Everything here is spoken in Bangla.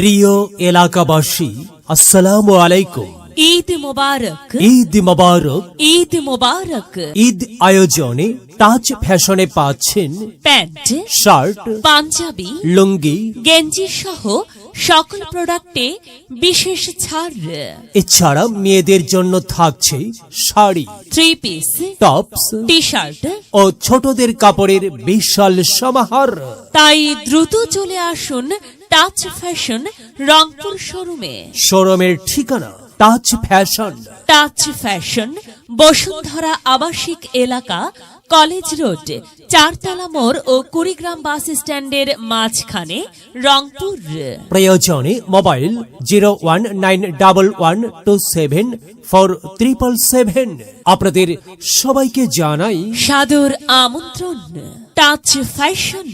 প্রিয় এলাকাবাসী আসসালামু আলাইকুম। ঈদ মোবারক। ঈদ মোবারক। ঈদ মোবারক। ঈদ আয়োজনে তাজ ফ্যাশনে পাচ্ছেন প্যান্ট শার্ট পাঞ্জাবি লুঙ্গি গেঞ্জি সহ সকল প্রোডাক্টে বিশেষ ছাড়। এছাড়া মেয়েদের জন্য থাকছে sari three piece tops T shirt ও ছোটদের কাপড়ের বিশাল সমাহার। তাই দ্রুত চলে আসুন টাচ ফ্যাশন রংপুর শোরুমে। শোরুমের ঠিকানা Touch Fashion Touch Fashion Bashundhara আবাসিক এলাকা কলেজ রোড চারতলা মোড় ও কুড়িগ্রাম বাস স্ট্যান্ডের মাঝখানে রংপুর। প্রয়োজনে mobile zero one nine double one two seven four triple seven. আপনাদের সবাইকে জানাই সাদর আমন্ত্রণ টাচ ফ্যাশন।